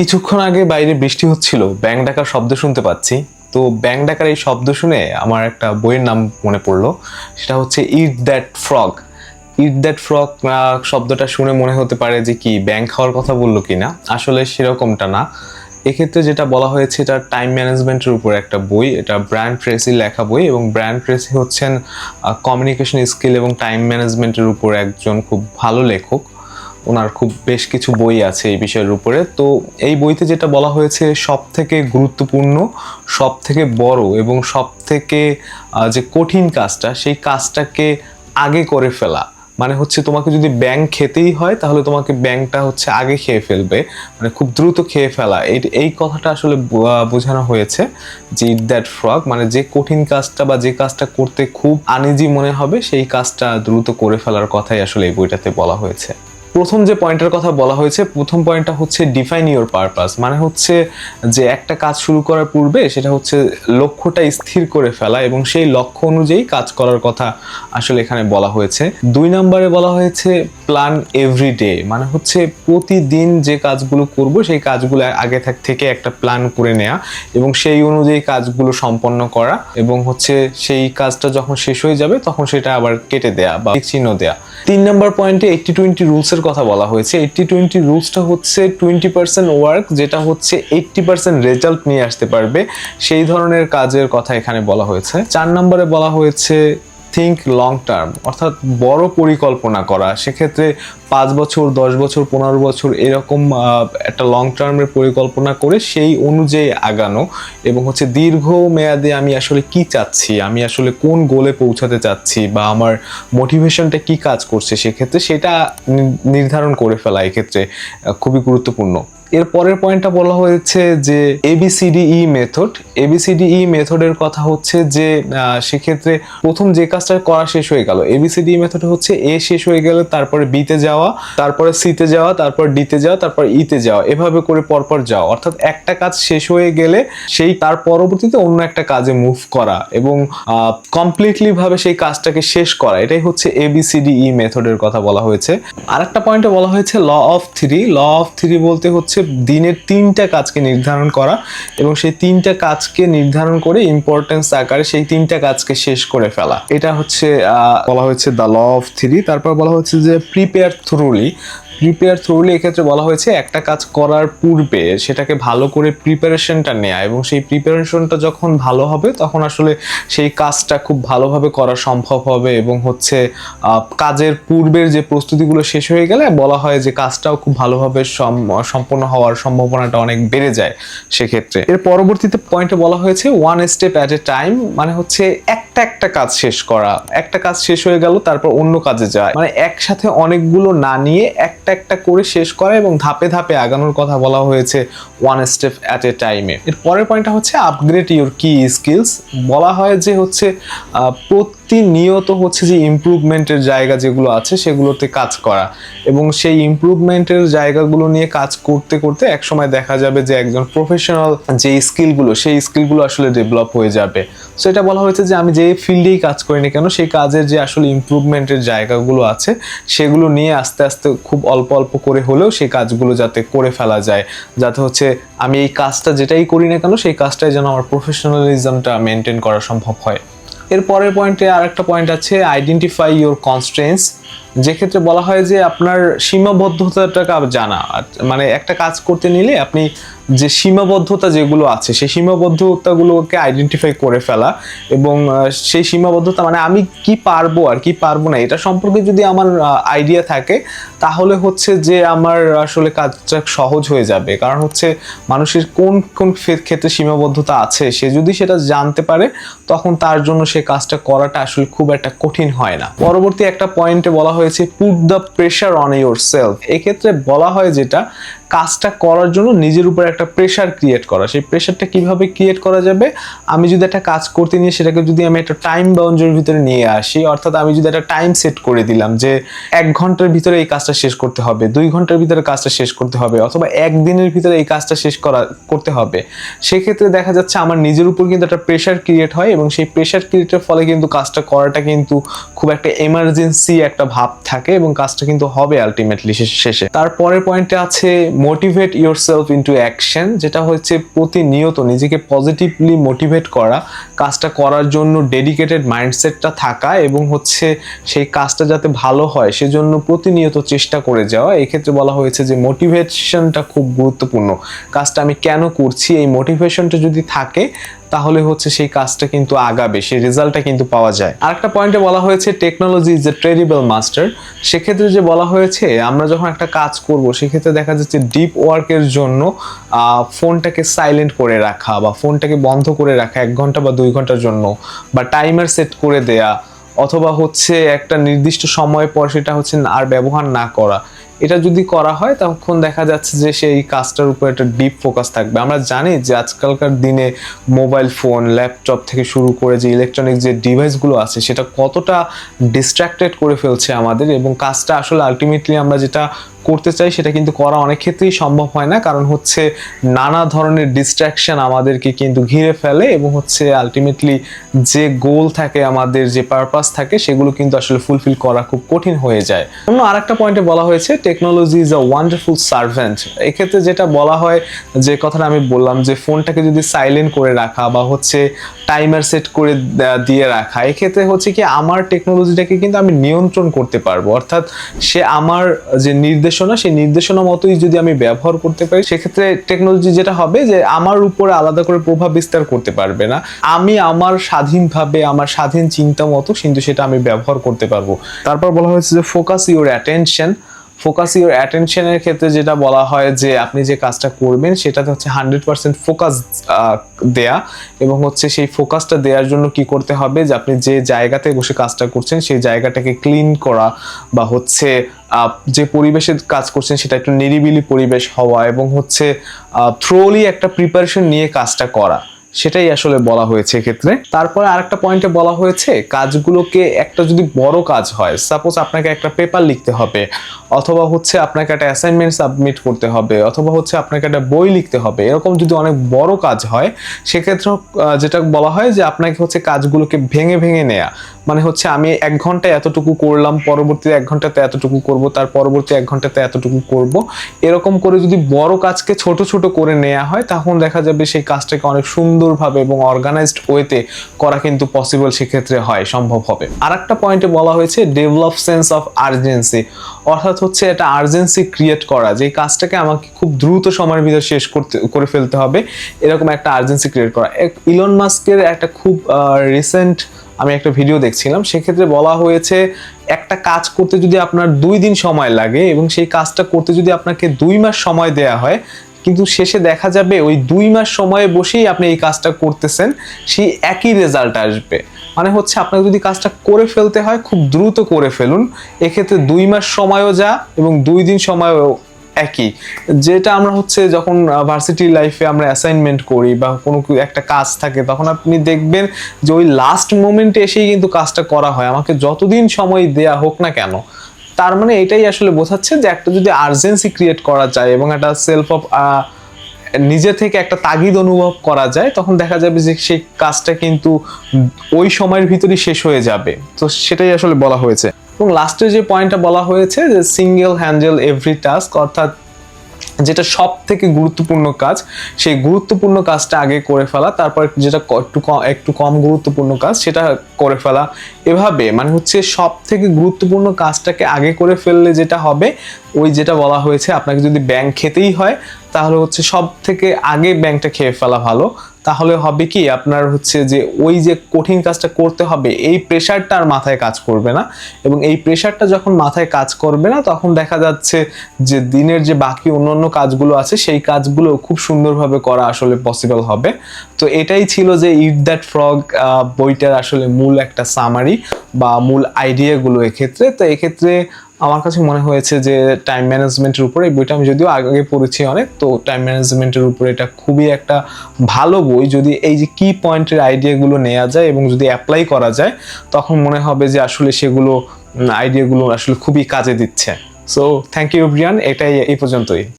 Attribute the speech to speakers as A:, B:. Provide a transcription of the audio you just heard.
A: কিছুক্ষণ আগে বাইরে বৃষ্টি হচ্ছিল, ব্যাং ডাকার শব্দ শুনতে পাচ্ছি। তো ব্যাং ডাকার এই শব্দ শুনে আমার একটা বইয়ের নাম মনে পড়ল, সেটা হচ্ছে eat that frog eat that frog শব্দটা শুনে মনে হতে পারে যে কি, ব্যাং খাওয়ার কথা বলল কিনা? আসলে সেরকমটা না। এক্ষেত্রে যেটা বলা হয়েছে, এটা টাইম ম্যানেজমেন্টের উপর একটা বই, এটা ব্র্যান্ড ট্রেসির লেখা বই এবং ব্র্যান্ড ট্রেসি হচ্ছেন কমিউনিকেশন স্কিল এবং টাইম ম্যানেজমেন্টের উপর একজন খুব ভালো লেখক। ওনার খুব বেশ কিছু বই আছে এই বিষয়ের উপরে। তো এই বইতে যেটা বলা হয়েছে সব থেকে গুরুত্বপূর্ণ সব থেকে বড় এবং সব থেকে যে কঠিন কাজটা, সেই কাজটাকে আগে করে ফেলা। মানে হচ্ছে তোমাকে যদি ব্যাং খেতেই হয়, তাহলে তোমাকে ব্যাংটা হচ্ছে আগে খেয়ে ফেলবে। মানে খুব দ্রুত খেয়ে ফেলা। এই এই কথাটা আসলে বোঝানো হয়েছে যে ইট দ্যাট ফ্রগ। মানে যে কঠিন কাজটা বা যে কাজটা করতে খুব আনিজি মনে হবে, সেই কাজটা দ্রুত করে ফেলার কথাই আসলে এই বইটাতে বলা হয়েছে। প্রথম যে পয়েন্টের কথা বলা হয়েছে, প্রথম পয়েন্টটা হচ্ছে ডিফাইন ইউর পারপাস মানে হচ্ছে যে একটা কাজ শুরু করার পূর্বে সেটা হচ্ছে লক্ষ্যটা স্থির করে ফেলা এবং সেই লক্ষ্য অনুযায়ী কাজ করার কথা আসলে এখানে বলা হয়েছে। দুই নম্বরে বলা হয়েছে প্ল্যান এভরিডে মানে হচ্ছে প্রতিদিন যে কাজগুলো করব সেই কাজগুলো আগে থাক থেকে একটা প্ল্যান করে নেওয়া এবং সেই অনুযায়ী কাজগুলো সম্পন্ন করা এবং হচ্ছে সেই কাজটা যখন শেষ হয়ে যাবে তখন সেটা আবার কেটে দেয়া বা চিহ্ন দেয়া। তিন নম্বর পয়েন্টে এইটটি টোয়েন্টি রুলসের কথা বলা হয়েছে। এইটটি টোয়েন্টি রুলসটা হচ্ছে টোয়েন্টি পার্সেন্ট ওয়ার্ক যেটা হচ্ছে এইটটি পার্সেন্ট রেজাল্ট নিয়ে আসতে পারবে। সেই ধরনের কাজের কথা এখানে বলা হয়েছে। চার নম্বরে বলা হয়েছে থিঙ্ক লং টার্ম অর্থাৎ বড় পরিকল্পনা করা, সেক্ষেত্রে পাঁচ বছর, দশ বছর, পনেরো বছর এরকম একটা লং টার্মের পরিকল্পনা করে সেই অনুযায়ী আগানো এবং হচ্ছে দীর্ঘ মেয়াদে আমি আসলে কি চাচ্ছি, আমি আসলে কোন গোলে পৌঁছাতে চাচ্ছি বা আমার মোটিভেশনটা কি কাজ করছে, সেক্ষেত্রে সেটা নির্ধারণ করে ফেলা এক্ষেত্রে খুবই গুরুত্বপূর্ণ। এর পরের পয়েন্টটা বলা হয়েছে যে এবিসিডিই মেথড এবিসিডিই মেথডের কথা হচ্ছে যে সেক্ষেত্রে প্রথম যে কাজটা করা শেষ হয়ে গেল। এবিসিডি মেথড হচ্ছে এ শেষ হয়ে গেলে তারপরে বিতে যাওয়া, তারপরে সিতে যাওয়া, তারপর ডিতে যাওয়া, তারপর ইতে যাওয়া। এভাবে করে পরপর যাওয়া। অর্থাৎ একটা কাজ শেষ হয়ে গেলে সেই তার পরবর্তীতে অন্য একটা কাজে মুভ করা এবং কমপ্লিটলি ভাবে সেই কাজটাকে শেষ করা। এটাই হচ্ছে এবিসিডিই মেথডের কথা বলা হয়েছে। আরেকটা পয়েন্টে বলা হয়েছে law of three law of three বলতে হচ্ছে দিনের তিনটা কাজকে নির্ধারণ করা এবং সেই তিনটা কাজকে নির্ধারণ করে ইম্পর্টেন্স আকারে সেই তিনটা কাজকে শেষ করে ফেলা। এটা হচ্ছে বলা হয়েছে দ্য ল অফ থ্রি তারপর বলা হচ্ছে যে প্রিপেয়ার থ্রুলি প্রিপেয়ার থ্রুলি এক্ষেত্রে বলা হয়েছে, একটা কাজ করার পূর্বে সেটাকে ভালো করে প্রিপারেশনটা নেওয়া এবং সেই প্রিপারেশনটা যখন ভালো হবে, তখন আসলে সেই কাজটা খুব ভালোভাবে করা সম্ভব হবে এবং হচ্ছে কাজের পূর্বের যে প্রস্তুতিগুলো শেষ হয়ে গেলে বলা হয় যে কাজটাও খুব ভালোভাবে সম- সম্পন্ন হওয়ার সম্ভাবনাটা অনেক বেড়ে যায় সেক্ষেত্রে। এর পরবর্তীতে পয়েন্টে বলা হয়েছে one step at a time মানে হচ্ছে একটা একটা কাজ শেষ করা, একটা কাজ শেষ হয়ে গেল, তারপর অন্য কাজে যায় মানে একসাথে অনেকগুলো না নিয়ে একটা একটা করে শেষ করা এবং ধাপে ধাপে আগানোর কথা বলা হয়েছে ওয়ান স্টেপ অ্যাট এ। টাইমে এর পরের পয়েন্টটা হচ্ছে আপগ্রেড ইউর কি স্কিলস বলা হয় যে হচ্ছে প্রতিনিয়ত হচ্ছে যে ইমপ্রুভমেন্টের জায়গা যেগুলো আছে সেগুলোতে কাজ করা। এবং সেই ইমপ্রুভমেন্টের জায়গাগুলো নিয়ে কাজ করতে করতে একসময় দেখা যাবে যে একজন প্রফেশনাল যে স্কিলগুলো সেই স্কিলগুলো আসলে ডেভেলপ হয়ে যাবে। সো এটা বলা হয়েছে যে আমি যে ফিল্ডেই কাজ করি না কেন? সেই কাজের যে আসলে ইম্প্রুভমেন্টের জায়গাগুলো আছে, সেগুলো নিয়ে আস্তে আস্তে খুব অল্প অল্প করে হলেও সেই কাজগুলো যাতে করে ফেলা যায়। যাতে হচ্ছে আমি এই কাজটা যেটাই করি না কেন, সেই কাজটাই যেন আমার প্রফেশনালিজমটা মেনটেন করা সম্ভব হয়। এর পরের পয়েন্টে আর একটা পয়েন্ট আছে আইডেন্টিফাই ইউর কনস্ট্রেন্স যে ক্ষেত্রে বলা হয় যে আপনার সীমাবদ্ধতাটাকে জানা। মানে একটা কাজ করতে নিলে আপনি যে সীমাবদ্ধতা যেগুলো আছে, সেই সীমাবদ্ধতাগুলোকে আইডেন্টিফাই করে ফেলা এবং সেই সীমাবদ্ধতা মানে আমি কি পারব আর কি পারব না, এটা সম্পর্কে যদি আমার আইডিয়া থাকে, তাহলে হচ্ছে যে আমার আসলে কাজটা সহজ হয়ে যাবে। কারণ হচ্ছে মানুষের কোন কোন ক্ষেত্রে সীমাবদ্ধতা আছে, সে যদি সেটা জানতে পারে, তখন তার জন্য সে কাজটা করাটা আসলে খুব একটা কঠিন হয় না। পরবর্তী একটা পয়েন্টে বলা হয়েছে put the pressure on yourself এক্ষেত্রে বলা হয় যেটা কাজটা করার জন্য নিজের উপর একটা প্রেশার ক্রিয়েট করা। সেই প্রেশারটা কীভাবে ক্রিয়েট করা যাবে? আমি যদি একটা কাজ করতে নিয়ে সেটাকে যদি আমি একটা টাইম বাউন্ডারির ভিতরে নিয়ে আসি, অর্থাৎ আমি যদি একটা টাইম সেট করে দিলাম যে এক ঘণ্টার ভিতরে এই কাজটা শেষ করতে হবে, দুই ঘণ্টার ভিতরে কাজটা শেষ করতে হবে, অথবা একদিনের ভিতরে এই কাজটা শেষ করা, করতে হবে, সেক্ষেত্রে দেখা যাচ্ছে আমার নিজের উপর কিন্তু একটা প্রেশার ক্রিয়েট হয় এবং সেই প্রেশার ক্রিয়েটের ফলে কিন্তু কাজটা করাটা কিন্তু খুব একটা এমার্জেন্সি একটা ভাব থাকে এবং কাজটা কিন্তু হবে আলটিমেটলি শেষে তারপরের পয়েন্টে আছে motivate yourself into action যেটা হচ্ছে প্রতিনিয়ত নিজেকে পজিটিভলি মোটিভেট করা, কাজটা করার জন্য ডেডিকেটেড মাইন্ডসেটটা থাকা এবং হচ্ছে সেই কাজটা যাতে ভালো হয়, সেজন্য প্রতিনিয়ত চেষ্টা করে যাওয়া। এক্ষেত্রে বলা হয়েছে যে মোটিভেশনটা খুব গুরুত্বপূর্ণ। কাজটা আমি কেন করছি? এই মোটিভেশনটা যদি থাকে তাহলে হচ্ছে সেই কাজটা কিন্তু আগাবে, সেই রেজাল্টটা কিন্তু পাওয়া যায়। আরেকটা পয়েন্টে বলা হয়েছে technology is a terrible master সেক্ষেত্রে যে বলা হয়েছে, আমরা যখন একটা কাজ করব, সেক্ষেত্রে দেখা যাচ্ছে ডিপ ওয়ার্কের জন্য ফোনটাকে সাইলেন্ট করে রাখা বা ফোনটাকে বন্ধ করে রাখা এক ঘণ্টা বা দুই ঘণ্টার জন্য বা টাইমার সেট করে দেয়া অথবা হচ্ছে একটা নির্দিষ্ট সময় পর সেটা হচ্ছে আর ব্যবহার না করা। এটা যদি করা হয়, তখন দেখা যাচ্ছে যে সেই কাজটার উপর একটা ডিপ ফোকাস থাকবে। আমরা জানি যে আজকালকার দিনে মোবাইল ফোন ল্যাপটপ থেকে শুরু করে যে ইলেকট্রনিক যে ডিভাইসগুলো আছে, সেটা কতটা ডিস্ট্র্যাক্টেড করে ফেলছে আমাদের এবং কাজটা আসলে আলটিমেটলি আমরা যেটা করতে চাই, সেটা কিন্তু করা অনেক ক্ষেত্রেই সম্ভব হয় না। কারণ হচ্ছে নানা ধরনের ডিস্ট্রাকশন আমাদেরকে কিন্তু ঘিরে ফেলে এবং হচ্ছে আলটিমেটলি যে গোল থাকে, আমাদের যে পারপাস থাকে, সেগুলো কিন্তু আসলে ফুলফিল করা খুব কঠিন হয়ে যায়। অন্য আরেকটা পয়েন্টে বলা হয়েছে technology is a wonderful servant এক্ষেত্রে যেটা বলা হয়, যে কথাটা আমি বললাম, যে ফোনটাকে যদি সাইলেন্ট করে রাখা বা হচ্ছে টাইমার সেট করে দিয়ে রাখা। এক্ষেত্রে হচ্ছে কি, আমার টেকনোলজিটাকে কিন্তু আমি নিয়ন্ত্রণ করতে পারব। অর্থাৎ সে আমার যে নির্দেশনা, সেই নির্দেশনা মতোই যদি আমি ব্যবহার করতে পারি, সেক্ষেত্রে টেকনোলজি যেটা হবে যে, আমার উপরে আলাদা করে প্রভাব বিস্তার করতে পারবে না। আমি আমার স্বাধীনভাবে, আমার স্বাধীন চিন্তা মতো কিন্তু সেটা আমি ব্যবহার করতে পারব। তারপর বলা হয়েছে যে focus your attention focus your অ্যাটেনশনের ক্ষেত্রে যেটা বলা হয় যে আপনি যে কাজটা করবেন, সেটাতে হচ্ছে হান্ড্রেড পার্সেন্ট ফোকাস দেয়া এবং হচ্ছে সেই ফোকাসটা দেওয়ার জন্য কি করতে হবে যে আপনি যে জায়গাতে বসে কাজটা করছেন, সেই জায়গাটাকে ক্লিন করা বা হচ্ছে যে পরিবেশে কাজ করছেন সেটা একটু নিরিবিলি পরিবেশ হওয়া এবং হচ্ছে থ্রোলি একটা প্রিপারেশন নিয়ে কাজটা করা, সেটাই আসলে বলা হয়েছে এক্ষেত্রে। তারপরে আরেকটা পয়েন্টে বলা হয়েছে, কাজগুলোকে একটা যদি বড় কাজ হয় সাপোজ আপনাকে একটা পেপার লিখতে হবে অথবা হচ্ছে আপনাকে একটা অ্যাসাইনমেন্ট সাবমিট করতে হবে, অথবা হচ্ছে আপনাকে একটা বই লিখতে হবে, এরকম যদি অনেক বড় কাজ হয় সেক্ষেত্রে যেটা বলা হয় যে আপনাকে হচ্ছে কাজগুলোকে ভেঙে ভেঙে নেয়া। মানে হচ্ছে আমি এক ঘন্টায় এতটুকু করলাম পরবর্তী এক ঘন্টাতে এতটুকু করব, তার পরবর্তী এক ঘন্টাতে এতটুকু করব। এরকম করে যদি বড় কাজকে ছোট ছোট করে নেওয়া হয়, তখন দেখা যাবে সেই কাজটাকে অনেক সুন্দরভাবে এবং অর্গানাইজড ওয়েতে করা কিন্তু পসিবল সেক্ষেত্রে হয়, সম্ভব হবে। আর একটা পয়েন্টে বলা হয়েছে ডেভেলপ সেন্স অফ আর্জেন্সি অর্থাৎ হচ্ছে এটা আর্জেন্সি ক্রিয়েট করা, যে কাজটাকে আমাকে খুব দ্রুত সময়ের ভিতরে শেষ করতে, করে ফেলতে হবে, এরকম একটা আর্জেন্সি ক্রিয়েট করা। ইলন মাস্কের একটা খুব রিসেন্ট আমি একটা ভিডিও দেখছিলাম, সেক্ষেত্রে বলা হয়েছে, একটা কাজ করতে যদি আপনার দুই দিন সময় লাগে এবং সেই কাজটা করতে যদি আপনাকে দুই মাস সময় দেয়া হয়, কিন্তু শেষে দেখা যাবে ওই দুই মাস সময়ে বসেই আপনি এই কাজটা করতেছেন, সেই একই রেজাল্ট আসবে। মানে হচ্ছে আপনাকে যদি কাজটা করে ফেলতে হয়, খুব দ্রুত করে ফেলুন। এক্ষেত্রে দুই মাস সময়ও যা এবং দুই দিন সময়ও একই। যেটা আমরা হচ্ছে যখন ভার্সিটি লাইফে আমরা অ্যাসাইনমেন্ট করি বা কোনো একটা কাজ থাকে, তখন আপনি দেখবেন যে ওই লাস্ট মোমেন্টে এসেই কিন্তু কাজটা করা হয়। আমাকে যতদিন সময় দেয়া হোক না কেন, তার মানে এটাই আসলে বোঝাচ্ছে যে একটা যদি আর্জেন্সি ক্রিয়েট করা যায় এবং একটা সেলফ অফ নিজে থেকে একটা তাগিদ অনুভব করা যায়, তখন দেখা যাবে যে সেই কাজটা কিন্তু ওই সময়ের ভিতরেই শেষ হয়ে যাবে। তো সেটাই আসলে বলা হয়েছে। এবং লাস্টে যে পয়েন্টটা বলা হয়েছে যে সিঙ্গেল হ্যান্ডেল এভরি টাস্ক অর্থাৎ যেটা সব থেকে গুরুত্বপূর্ণ কাজ, সেই গুরুত্বপূর্ণ কাজটা আগে করে ফেলা, তারপর যেটা একটু কম একটু কম গুরুত্বপূর্ণ কাজ, সেটা করে ফেলা। এভাবে মানে হচ্ছে সব থেকে গুরুত্বপূর্ণ কাজটাকে আগে করে ফেললে যেটা হবে ওই যেটা বলা হয়েছে, আপনাকে যদি ব্যাংক খেতেই হয়, তাহলে হচ্ছে সব থেকে আগে ব্যাংকটা খেয়ে ফেলা ভালো। তাহলে হবে কি, আপনার হচ্ছে যে ওই যে কঠিন কাজটা করতে হবে, এই প্রেশারটা আর মাথায় কাজ করবে না। এবং এই প্রেশারটা যখন মাথায় কাজ করবে না, তখন দেখা যাচ্ছে যে দিনের যে বাকি অন্যান্য কাজগুলো আছে, সেই কাজগুলো খুব সুন্দরভাবে করা আসলে পসিবল হবে। তো এটাই ছিল যে ইট দ্যাট ফ্রগ বইটার আসলে মূল একটা সামারি বা মূল আইডিয়াগুলো এক্ষেত্রে। তো এক্ষেত্রে আমার কাছে মনে হয়েছে যে টাইম ম্যানেজমেন্টের উপরে এই বইটা আমি যদিও আগে পড়েছি অনেক, তো টাইম ম্যানেজমেন্টের উপরে এটা খুবই একটা ভালো বই। যদি এই যে কি পয়েন্টের আইডিয়াগুলো নেওয়া যায় এবং যদি অ্যাপ্লাই করা যায়, তখন মনে হবে যে আসলে সেগুলো আইডিয়াগুলো আসলে খুবই কাজে দিচ্ছে। সো থ্যাংক ইউ ব্রিয়ান এটাই এই পর্যন্তই।